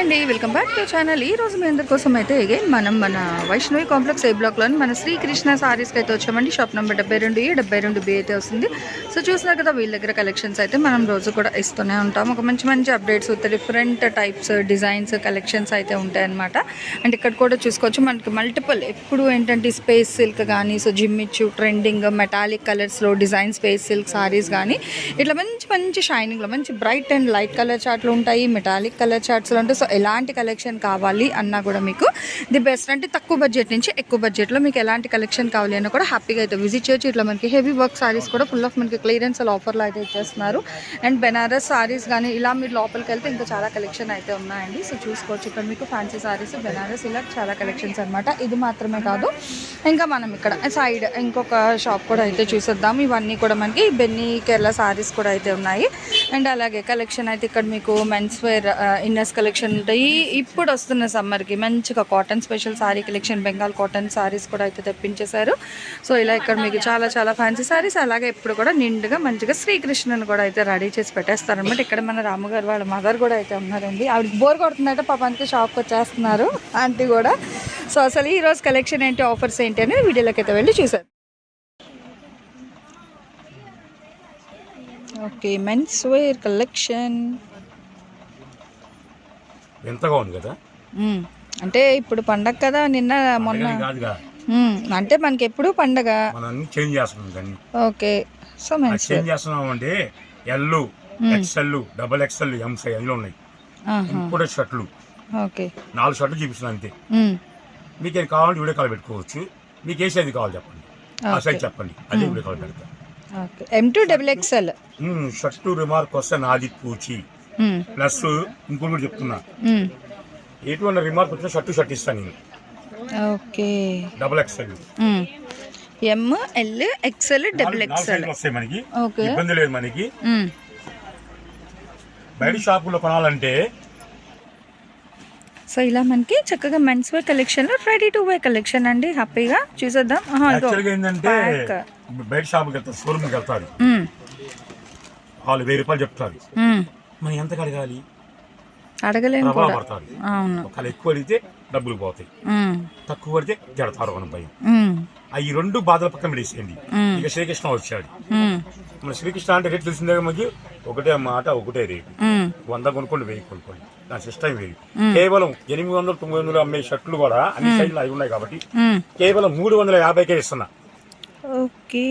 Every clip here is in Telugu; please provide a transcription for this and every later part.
అండి వెల్కమ్ బ్యాక్ టు ఛానల్. ఈ రోజు మీ అందరి కోసం అయితే అగైన్ మనం మన వైష్ణవి కాంప్లెక్స్ ఏ బ్లాక్లోని మన శ్రీకృష్ణ సారీస్కి అయితే వచ్చామండి. షాప్ నెంబర్ డెబ్బై రెండు ఏ డెబ్బై రెండు బి అయితే వస్తుంది. సో చూసినా కదా వీళ్ళ దగ్గర కలెక్షన్స్ అయితే మనం రోజు కూడా ఇస్తూనే ఉంటాం. ఒక మంచి మంచి updates with different types designs collections అయితే ఉంటాయన్నమాట. అండ్ ఇక్కడ కూడా చూసుకోవచ్చు మనకి మల్టిపుల్ ఎప్పుడు ఏంటంటే స్పేస్ సిల్క్ కానీ సో జిమ్మిచ్చు ట్రెండింగ్ మెటాలిక్ కలర్స్లో డిజైన్ స్పేస్ సిల్క్ సారీస్ కానీ ఇట్లా మంచి మంచి షైనింగ్లో మంచి బ్రైట్ అండ్ లైట్ కలర్ చార్ట్లు ఉంటాయి మెటాలిక్ కలర్ చార్ట్స్లో అంటే సో ఎలాంటి కలెక్షన్ కావాలి అన్నా కూడా మీకు ది బెస్ట్ అంటే తక్కువ బడ్జెట్ నుంచి ఎక్కువ బడ్జెట్లో మీకు ఎలాంటి కలెక్షన్ కావాలి అన్నా కూడా హ్యాపీగా అయితే విజిట్ చేయొచ్చు. ఇట్లా మనకి హెవీ వర్క్ సారీస్ కూడా ఫుల్ ఆఫ్ మనకి క్లియరెన్స్ ఆఫర్లో అయితే ఇచ్చేస్తున్నారు. అండ్ బెనారస్ సారీస్ కానీ ఇలా మీరు లోపలికి వెళ్తే ఇంకా చాలా కలెక్షన్ అయితే ఉన్నాయండి. సో చూసుకోవచ్చు ఇక్కడ మీకు ఫ్యాన్సీ సారీస్ బెనారస్ ఇలా చాలా కలెక్షన్స్ అనమాట ఇది మాత్రమే కాదు. ఇంకా మనం ఇక్కడ సైడ్ ఇంకొక షాప్ కూడా అయితే చూసేద్దాం. ఇవన్నీ కూడా మనకి బెన్నీ కేరళ సారీస్ కూడా అయితే ఉన్నాయి. అండ్ అలాగే కలెక్షన్ అయితే ఇక్కడ మీకు మెన్స్ వేర్ ఇన్నర్స్ కలెక్షన్ ఉంటాయి. ఇప్పుడు వస్తున్న సమ్మర్కి మంచిగా cotton special sari collection Bengal cotton saris కూడా అయితే తెప్పించేశారు. సో ఇలా ఇక్కడ మీకు చాలా చాలా ఫ్యాన్సీ సారీస్ అలాగే ఇప్పుడు కూడా నిండుగా మంచిగా శ్రీకృష్ణుని కూడా అయితే రెడీ చేసి పెట్టేస్తారనమాట ఇక్కడ మన రాముగారు వాళ్ళ మదర్ కూడా అయితే ఉన్నారండి. ఆవిడకి బోర్ కొడుతుందంటే పాపానికి షాప్కి వచ్చేస్తున్నారు ఆంటీ కూడా. సో అసలు ఈరోజు కలెక్షన్ ఏంటి ఆఫర్స్ ఏంటి అనేది వీడియోలోకి అయితే వెళ్ళి చూసారు ఓకే మెన్స్ వేర్ కలెక్షన్ ఎంతగా ఉంది కదా? అంటే ఇప్పుడు పండగ కదా నిన్న మొన్న. మ్మ్. అంటే మనకి ఎప్పుడు పండగ. చేంజ్ చేస్తున్నాం ఓకే సో మెన్స్ చేంజ్ చేస్తున్నాం అంటే L XL double XL M size అందులో ఉన్నాయి. ఇంకోటి షర్ట్లు ఓకే నాలుగు షర్ట్లు చూపిస్తున్నాను అంతే. మ్మ్. మీకు ఏది కావాలంటే వీడియో కాల్ పెట్టుకోవచ్చు. మీకు ఏ సైజ్ కావాలి చెప్పండి. ఆ సైజ్ చెప్పండి. అదే వీడియో కాల్ పెడతా. Okay M to double XL shirt remark వస్తే నాది పూచి ప్లస్ ఇంకోటి కూడా చెప్తున్నా. ఎటువంటి రిమార్క్ వచ్చినా షర్టు షర్ట్ ఇస్తాను నేను. Okay. Double XL M L XL double XL వస్తాయి మనకి. ఇబ్బంది లేదు మనకి. బయట షాపులో కొనాలంటే సో ఇలా మనకి చక్కగా మెన్స్ వేర్ కలెక్షన్లో రెడీ టు వేర్ కలెక్షన్ అండి. హ్యాపీగా చూసేద్దాం. ఏంటంటే. బయట షాప్కి వెళ్తారు షోరూమ్కి వెళ్తారు. వాళ్ళు వెయ్యి రూపాయలు చెప్తారు. మనం ఎంత కడగాలి అడగలేము పడతారు ఒకవేళ ఎక్కువ అడిగితే డబ్బులు పోతాయి. తక్కువ పడితే తిడతారు అని భయం. ఆ ఈ రెండు బాధల పక్కన పెట్టేసేయండి. ఇక శ్రీకృష్ణ వచ్చాడు. మన శ్రీకృష్ణ అంటే రేట్ తెలిసిందే మనకి? ఒకటే మాట ఒకటే రేటు. వంద కొనుక్కోండి వెయ్యి కొనుక్కోండి. దాని సిస్టమ్ వేరు కేవలం ఎనిమిది వందలు తొమ్మిది వందలు అమ్మే షర్ట్లు కూడా అన్ని సైజులు అవి ఉన్నాయి కాబట్టి. కేవలం మూడు వందల యాభైకే ఇస్తున్నా. ఓకే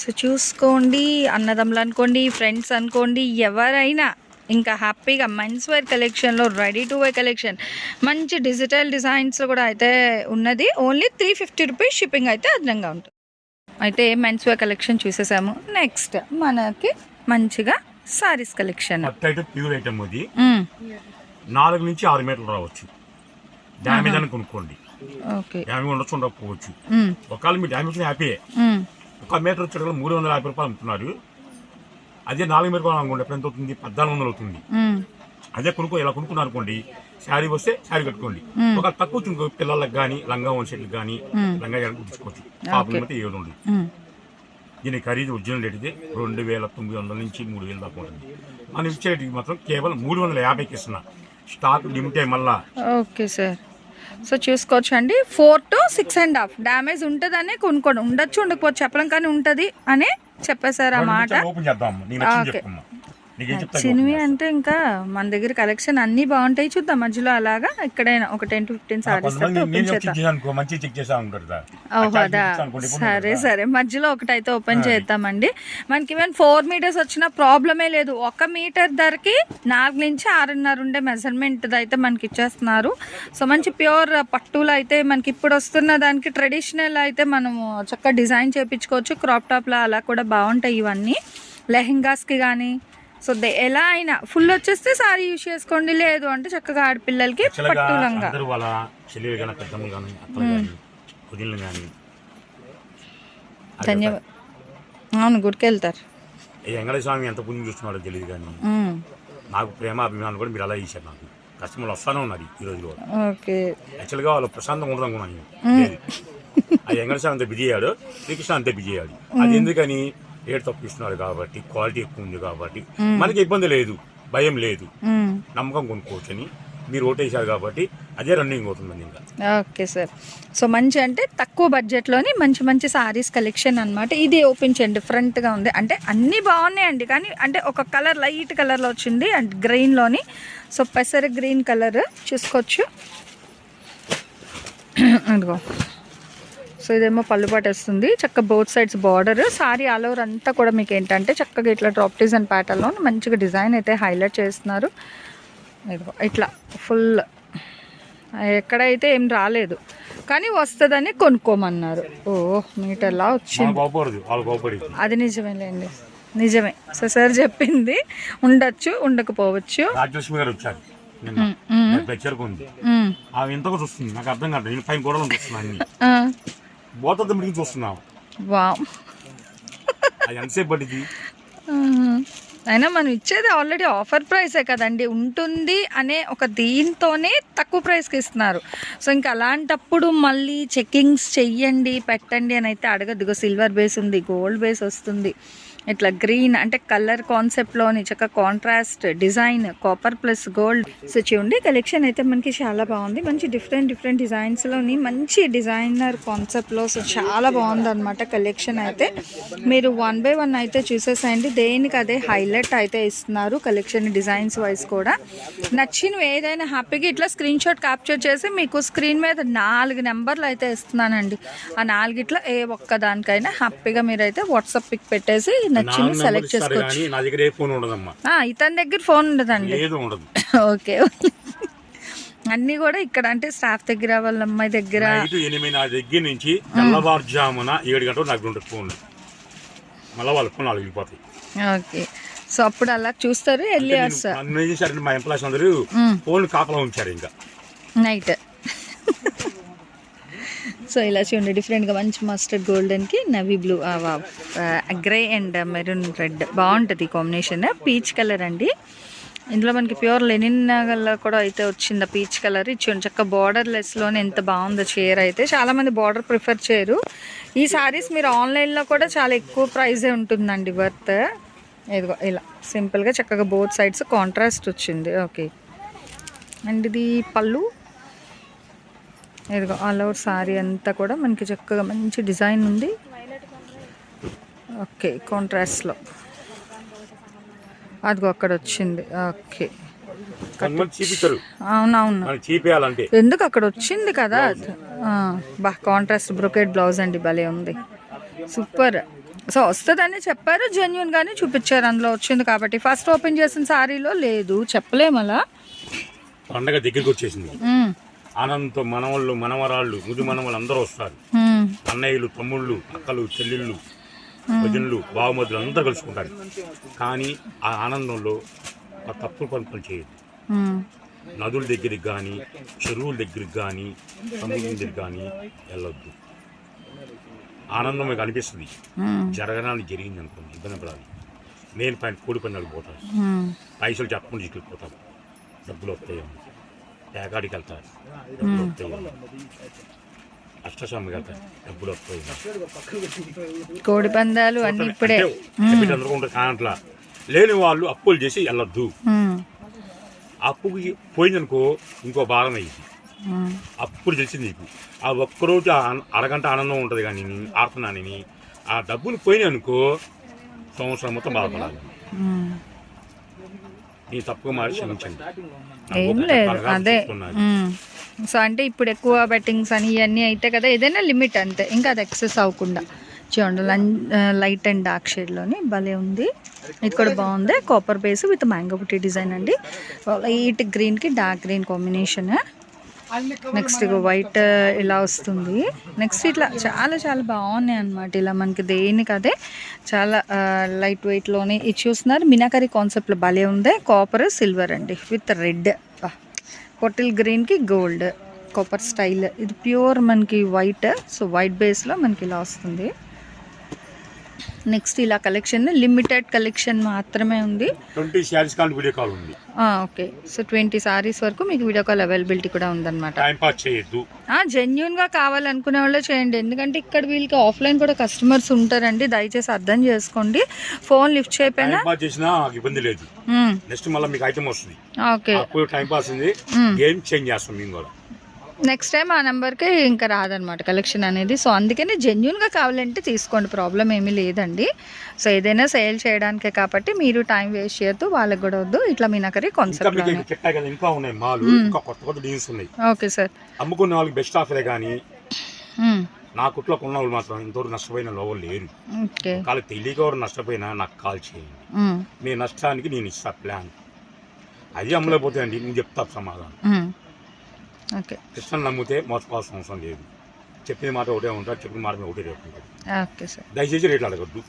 సో చూసుకోండి అన్నదమ్ములు అనుకోండి ఫ్రెండ్స్ అనుకోండి ఎవరైనా ఇంకా హ్యాపీగా మెన్స్ వేర్ కలెక్షన్లో రెడీ టు వేర్ కలెక్షన్ మంచి డిజిటల్ డిజైన్స్లో కూడా అయితే ఉన్నది. Only three fifty rupees shipping అయితే అదనంగా ఉంటుంది. అయితే మెన్స్ వేర్ కలెక్షన్ చూసేసాము. నెక్స్ట్ మనకి మంచిగా సారీస్ కలెక్షన్ ప్యూర్ ఐటమ్ నాలుగు నుంచి ఆరు మీటర్లు రావచ్చు. డ్యామేజ్ అని కొనుక్కోండి. డ్యామేజ్ ఉండొచ్చు ఉండకపోవచ్చు. ఒకవేళ మీ డ్యామేజ్ హ్యాపీ ఒక మీటర్ వచ్చేటప్పుడు మూడు వందల యాభై రూపాయలు అమ్ముతున్నారు అదే నాలుగు మీటర్ అనుకోండి ఎప్పుడు ఎంత అవుతుంది? పద్నాలుగు వందలు అవుతుంది. అదే కొనుక్కో ఇలా కొనుక్కున్నారు అనుకోండి శారీ వస్తే శారీ కట్టుకోండి. ఒక తక్కువ చుంకో పిల్లలకు కానీ లంగా షర్ట్లకు కానీ లంగా కుట్టించుకోవచ్చు. పాపం అయితే ఏడు ఉంది దీని ఖరీదు ఒరిజినల్ రేట్ అయితే రెండు వేల తొమ్మిది వందల నుంచి మూడు వేల దాకా ఉంటుంది. మనం ఇచ్చే మాత్రం కేవలం మూడు వందల యాభైకి ఇస్తున్నా. స్టాక్ లిమిట్ మళ్ళా. Okay sir. సో చూసుకోవచ్చు అండి. Four to six and half damage ఉంటుందనే కొనుక్కోండి. ఉండొచ్చు ఉండకపోవచ్చు చెప్పలేం కానీ ఉంటుంది అని చెప్పేశారు ఆ మాట ఓపెన్ చేద్దాం. నీకు నచ్చింది ఓకే. సినిమా అంటే ఇంకా మన దగ్గర కలెక్షన్ అన్ని బాగుంటాయి చూద్దాం. మధ్యలో అలాగా ఇక్కడైనా ఒక టెన్ టు ఫిఫ్టీన్ సారీస్ సరే. సరే. మధ్యలో ఒకటైతే ఓపెన్ చేద్దామండి. మనకి ఈవెన్ ఫోర్ మీటర్స్ వచ్చిన ప్రాబ్లమే లేదు. ఒక మీటర్ ధరకి నాలుగు నుంచి ఆరున్నర ఉండే మెజర్మెంట్ అయితే మనకి ఇచ్చేస్తున్నారు. సో మంచి ప్యూర్ పట్టులు అయితే మనకి ఇప్పుడు వస్తున్న దానికి ట్రెడిషనల్ అయితే మనము చక్కగా డిజైన్ చేయించుకోవచ్చు క్రాప్ టాప్లో అలా కూడా బాగుంటాయి ఇవన్నీ. లెహెంగాస్కి కానీ సో దే- ఎలా అయినా ఫుల్ వచ్చేస్తే సారీ యూజ్ చేసుకోండి. లేదు అంటే చక్కగా ఆడపిల్లలకి Actually గా పట్టు లంగా అందరూ వాళ్ళ చెల్లెలు కానీ పెద్దమ్మలు కానీ కానీ వదినలు కానీ ధన్యవాదాలు అవును గుడికి వెళ్తారు. స్వామి ఎంత పుణ్యం చూస్తున్నాడో తెలియదు కానీ. నాకు ప్రేమ అభిమానం కూడా మీరు అలా ఇచ్చారు నాకు. కస్టమర్లు వస్తానే ఉన్నారు ఈ ఓకే. యాక్చువల్గా వాళ్ళు ప్రశాంతంగా ఉండదు అనుకున్నాను. ఆ వెంకటేశ్వర అంత బిజీ అయ్యాడు శ్రీకృష్ణ అంతే బిజీ అయ్యాడు. అది ఎందుకని? రేట్ తక్కువ ఇస్తున్నారు కాబట్టి క్వాలిటీ ఎక్కువ ఉంది కాబట్టి మనకి ఇబ్బంది లేదు భయం లేదు. మ్మ్. నమ్మకం కొనుక్కోవచ్చని మీరు ఓటేశారు కాబట్టి అదే రన్నింగ్ అవుతుందండి ఇంకా. ఓకే సార్ సో మంచి అంటే తక్కువ బడ్జెట్లోని మంచి మంచి సారీస్ కలెక్షన్ అన్నమాట. ఇది ఓపెన్ చేయండి డిఫరెంట్గా ఉంది. అంటే అన్నీ బాగున్నాయండి కానీ అంటే ఒక కలర్ లైట్ కలర్లో వచ్చింది అండ్ గ్రీన్లోని సో పెసర గ్రీన్ కలర్ చూసుకోవచ్చు. అదిగో. సో ఇదేమో పళ్ళు పట్టేస్తుంది. చక్క both sides border sari all over అంతా కూడా మీకు ఏంటంటే చక్కగా ఇట్లా డ్రాప్ డిజైన్ ప్యాటర్న్లో మంచిగా డిజైన్ అయితే హైలైట్ చేస్తున్నారు. ఇట్లా ఫుల్ ఎక్కడైతే ఏం రాలేదు. కానీ వస్తుందని కొనుక్కోమన్నారు. ఓ మీటర్లా వచ్చింది? అది నిజమేలేండి నిజమే. సో సార్ చెప్పింది. ఉండొచ్చు ఉండకపోవచ్చు. రాజలక్ష్మి గారు వచ్చారు ఉంది. ఆమె ఎంతగా చూస్తుంది. నాకు అర్థం కాదు. నేను పైన గోడలు అన్ని ఆ, బోత మిడికి చూస్తున్నాం ఎంతసేపు పట్టింది. అయినా మనం ఇచ్చేది ఆల్రెడీ ఆఫర్ ప్రైసే కదండి. ఉంటుంది అనే ఒక దీంతోనే తక్కువ ప్రైస్కి ఇస్తున్నారు. సో ఇంకా అలాంటప్పుడు మళ్ళీ చెక్కింగ్స్ చెయ్యండి పెట్టండి అని అయితే అడగదు. సిల్వర్ బేస్ ఉంది గోల్డ్ బేస్ వస్తుంది. ఇట్లా గ్రీన్ అంటే కలర్ కాన్సెప్ట్లోని చక్క contrast design copper plus gold so చూడండి కలెక్షన్ అయితే మనకి చాలా బాగుంది. మంచి డిఫరెంట్ డిఫరెంట్ డిజైన్స్లోని మంచి డిజైనర్ కాన్సెప్ట్లో సో చాలా బాగుంది అనమాట కలెక్షన్ అయితే. మీరు వన్ బై వన్ అయితే చూసేసేయండి. దేనికి అదే హైలైట్ అయితే ఇస్తున్నారు కలెక్షన్ డిజైన్స్ వైజ్ కూడా. నచ్చినవి ఏదైనా హ్యాపీగా ఇట్లా స్క్రీన్ షాట్ క్యాప్చర్ చేసి మీకు స్క్రీన్ మీద నాలుగు నెంబర్లు అయితే ఇస్తున్నానండి. ఆ నాలుగిట్లో ఏ ఒక్క దానికైనా హ్యాపీగా మీరైతే వాట్సాప్ పిక్ పెట్టేసి నచ్చినవి నాలుగు సెలెక్ట్ చేసుకోవచ్చు. నా దగ్గర ఏ ఫోన్ ఉండదమ్మా. ఇతని దగ్గర ఫోన్ ఉండదండి. ఏదో ఉండదు. ఓకే. అన్నీ కూడా ఇక్కడ అంటే స్టాఫ్ దగ్గర వాళ్ళ అమ్మాయి దగ్గర. ఎనిమిది నా దగ్గర నుంచి తెల్లవారుజామున ఏడు గంటలు నాకు ఉంటుంది ఫోన్ మళ్ళీ వాళ్ళ ఫోన్ నాలుగు వెళ్ళిపోతాయి ఓకే. సో అప్పుడు అలా చూస్తారు వెళ్ళి వస్తారు. మా ఎంప్లాయీస్ అందరూ ఫోన్ కాపలా ఉంచారు ఇంకా. నైట్. సో ఇలా చూడండి డిఫరెంట్గా మంచి mustard గోల్డెన్కి navy blue grey and maroon red బాగుంటుంది ఈ కాంబినేషన్ పీచ్ కలర్ అండి. ఇందులో మనకి ప్యూర్ లెనిన్ కలర్ కూడా అయితే వచ్చింది ఆ పీచ్ కలర్ ఇచ్చి చక్క బార్డర్ లెస్లోనే ఎంత బాగుందో చీర అయితే. చాలామంది బార్డర్ ప్రిఫర్ చేయరు. ఈ సారీస్ మీరు ఆన్లైన్లో కూడా చాలా ఎక్కువ ప్రైజే ఉంటుందండి వర్త్ ఇదిగో ఇలా సింపుల్గా చక్కగా బోత్ సైడ్స్ కాంట్రాస్ట్ వచ్చింది. ఓకే అండ్ ఇది పళ్ళు. ఇదిగో ఆల్ ఓవర్ సారీ అంతా కూడా మనకి చక్కగా మంచి డిజైన్ ఉంది. ఓకే కాంట్రాస్ట్లో అదిగో అక్కడ వచ్చింది. ఓకే. అవునవును. ఎందుకు అక్కడ వచ్చింది కదా? బా కాంట్రాస్ట్ బ్రొకెట్ బ్లౌజ్ అండి భలే ఉంది. సూపర్ సో వస్తుందని చెప్పారు జెన్యున్ గానే చూపించారు అందులో వచ్చింది కాబట్టి. ఫస్ట్ ఓపెన్ చేసిన సారీలో లేదు చెప్పలేము అలా. పండగ దగ్గరికి వచ్చేసింది. ఆనందంతో మనవాళ్ళు మనవరాళ్ళు ముది మనవాళ్ళు అందరూ వస్తారు. అన్నయ్యలు తమ్ముళ్ళు అక్కలు చెల్లెళ్ళు వదినలు బావమతులు అందరూ కలుసుకుంటారు. కానీ ఆ ఆనందంలో ఒక తప్పులు పని పని చేయదు నదుల దగ్గరికి కానీ చెరువుల దగ్గరికి కానీ సముద్రం దగ్గరికి కానీ వెళ్ళొద్దు. ఆనందం మీకు అనిపిస్తుంది. జరగడానికి జరిగింది అనుకోండి ఇబ్బంది పడాలి. నేను పైన కోడి పందాలకు పోతాను. పైసలు చెప్పకుండా తీసుకెళ్ళిపోతాను డబ్బులు వస్తాయి పేకాడికి వెళ్తారు డబ్బులు వస్తాయి అష్టస్వామికి వెళ్తారు డబ్బులు వస్తాయి. కోడి పందాలు అన్ని ఇప్పుడే. కానట్లా లేని వాళ్ళు అప్పులు చేసి వెళ్ళొద్దు. అప్పుకి పోయిందనుకో ఇంకో భారం అయ్యింది. అప్పుడు తెలిసింది నీకు. ఆ ఒక్కరోజు అరగంట ఆనందం ఉంటుంది కానీ ఆడుతున్నానని ఆ డబ్బులు పోయినాయి అనుకో సంవత్సరం మొత్తం బాధపడాలి. నీ తప్పుగా మారి క్షమించండి నా ఏం లేదు అదే. సో అంటే ఇప్పుడు ఎక్కువ బెట్టింగ్స్ అని ఇవన్నీ అయితే కదా ఏదైనా లిమిట్ అంతే. ఇంకా అది ఎక్సెస్ అవ్వకుండా. చూడండి లైట్ అండ్ డార్క్ షేడ్లోని భలే ఉంది. ఇది కూడా బాగుంది. కాపర్ బేస్ విత్ మ్యాంగో బుట్టి డిజైన్ అండి. లైట్ గ్రీన్కి డార్క్ గ్రీన్ కాంబినేషన్ నెక్స్ట్ ఇక వైట్ ఇలా వస్తుంది. నెక్స్ట్ ఇట్లా చాలా చాలా బాగున్నాయి అనమాట ఇలా మనకి దేనికి అదే చాలా లైట్ వెయిట్లోనే ఇది చూస్తున్నారు మినాకరీ కాన్సెప్ట్లో భలే ఉంది. కాపర్ సిల్వర్ అండి. With red. పొటిల్ గ్రీన్కి గోల్డ్. Copper style. ఇది ప్యూర్ మనకి వైట్. సో వైట్ బేస్లో మనకి ఇలా వస్తుంది. నెక్స్ట్ ఇలా కలెక్షన్ లిమిటెడ్ కలెక్షన్ మాత్రమే ఉంది. ట్వంటీ శారీస్ కానీ వీడియో కాల్ ఉంది. ఓకే. సో ట్వంటీ సారీస్ వరకు మీకు వీడియో కాల్ అవైలబిలిటీ కూడా ఉందన్నమాట. చేయొద్దు. జెన్యున్గా కావాలనుకునే వాళ్ళే చేయండి. ఎందుకంటే ఇక్కడ వీళ్ళకి ఆఫ్లైన్ కూడా కస్టమర్స్ ఉంటారండి. దయచేసి అర్థం చేసుకోండి. ఫోన్ లిఫ్ట్ నాకు ఇబ్బంది లేదు. మ్మ్. నెక్స్ట్ మళ్ళీ మీకు ఐటమ్ వస్తుంది. ఓకే. అప్పుడు టైం పాస్ ఉంది. మ్మ్. గేమ్ చేంజ్ చేస్తాం మేము కూడా. నెక్స్ట్ టైం ఆ నెంబర్కి ఇంకా రాదనమాట కలెక్షన్ అనేది. సో అందుకని జెన్యున్గా కావాలంటే తీసుకోండి. ప్రాబ్లం ఏమీ లేదండి. సో ఏదైనా సేల్ చేయడానికే కాబట్టి మీరు టైం వేస్ట్ చేయొద్దు వాళ్ళకి కూడా వద్దు. ఇట్లా మీనకరి కాన్సెప్ట్ ఓకే సార్ అమ్ముకునే వాళ్ళకి బెస్ట్ ఆఫరే కానీ నా కుట్లో కొన్న వాళ్ళు మాత్రం ఇంతవరకు నష్టపోయిన లోవలు లేరు. కాలు తెలియక ఎవరు నష్టపోయినా నాకు కాల్ చేయండి. మీ నష్టానికి నేను ఇస్తా ప్లాన్ అది అమ్మలేకపోతే అండి నేను చెప్తా సమాధానం. ఓకే. కృష్ణని నమ్మితే మోసపోవాల్సిన అవసరం లేదు. చెప్పిన మాట ఒకటే ఉంటారు చెప్పిన మాట ఒకటే రేపు ఉంటుంది. Okay sir. దయచేసి రేట్లు అడగద్దు.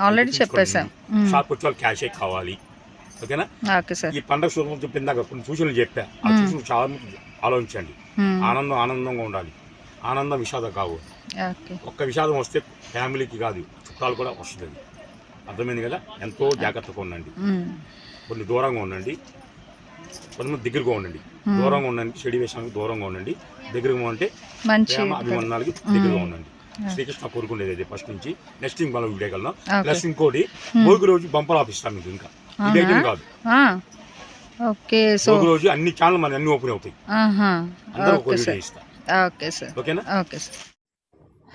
ఆల్రెడీ చెప్పేసాం. షాప్ వచ్చే వాళ్ళు క్యాషే కావాలి. ఓకేనా? Okay sir. ఈ పండగ సూచనలు చెప్పిందాక కొన్ని సూచనలు చెప్పా. ఆ సూచనలు చాలా ఆలోచించండి. ఆనందం ఆనందంగా ఉండాలి. ఆనందం విషాదం కావు. ఒక్క విషాదం వస్తే ఫ్యామిలీకి కాదు చుట్టాలు కూడా వస్తుంది అర్థమైంది కదా? ఎంతో జాగ్రత్తగా ఉండండి. కొన్ని దూరంగా ఉండండి. కొంతమంది దగ్గరగా ఉండండి. దూరంగా ఉండండి చెడి విషయానికి దూరంగా ఉండండి. దగ్గరగా ఉంటే మంచి ప్రేమ అభిమానాలకి దగ్గరగా ఉండండి. శ్రీకృష్ణ కోరుకునేది అదే ఫస్ట్ నుంచి. నెక్స్ట్ మనం వీడియో కల్లా Okay. ప్లస్ ఇంకోటి భోగి రోజు బంపర్ ఆపిస్తాం మీకు ఇంకా. ఇది ఐటమ్ కాదు. ఓకే సో రోజు అన్ని ఛానల్ మన అన్ని ఓపెన్ అవుతాయి. అందరూ ఓకే సార్. ఓకేనా? Okay sir.